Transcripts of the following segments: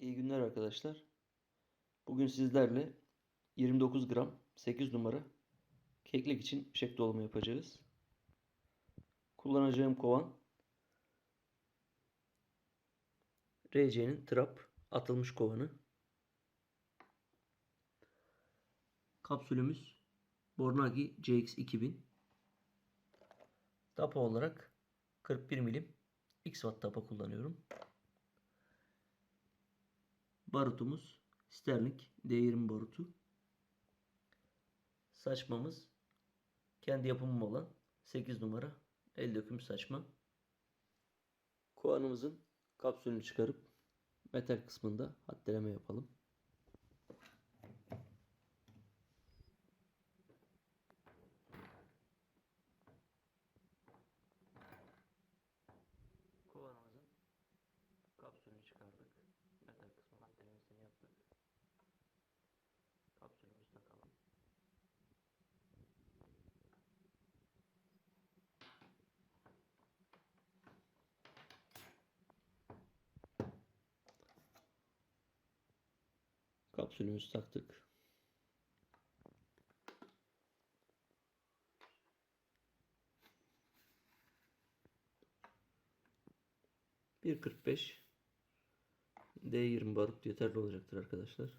İyi günler arkadaşlar. Bugün sizlerle 29 gram 8 numara keklik için fişek dolumu yapacağız. Kullanacağım kovan RC'nin trap atılmış kovanı. Kapsülümüz Bornagi CX2000. Tapa olarak 41 milim X watt tapa kullanıyorum. Barutumuz Sterling D20 barutu. Saçmamız kendi yapımım olan 8 numara el döküm saçma. Kovanımızın kapsülünü çıkarıp metal kısmında hatteleme yapalım. Kovanımızın kapsülünü çıkardık. Metal kısmı hattelemesini yaptık. Kapsülümüzü takalım. Kapsülümüzü taktık. Bir 45 D20 barut yeterli olacaktır arkadaşlar.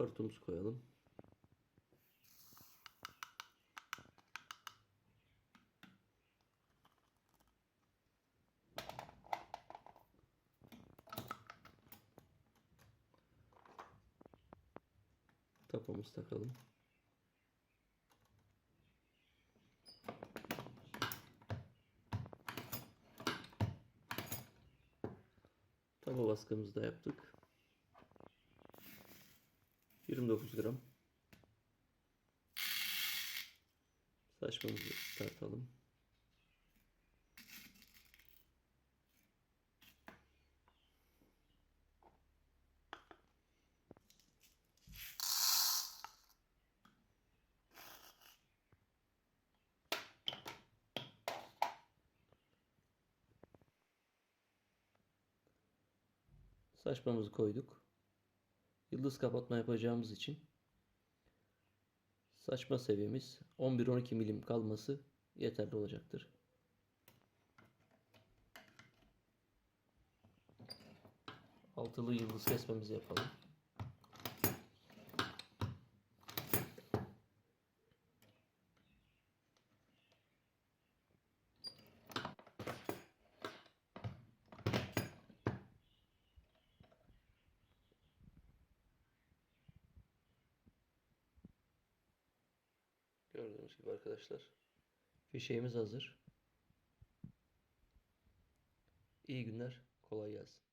Barutumuzu koyalım. Tapamızı takalım. Tapa baskımızı da yaptık. 29 gram. Saçmamızı tartalım. Saçmamızı koyduk. Yıldız kapatma yapacağımız için saçma seviyemiz 11-12 milim kalması yeterli olacaktır. Altılı yıldız kesmemizi yapalım. Gördüğünüz gibi arkadaşlar. Fişeğimiz hazır. İyi günler. Kolay gelsin.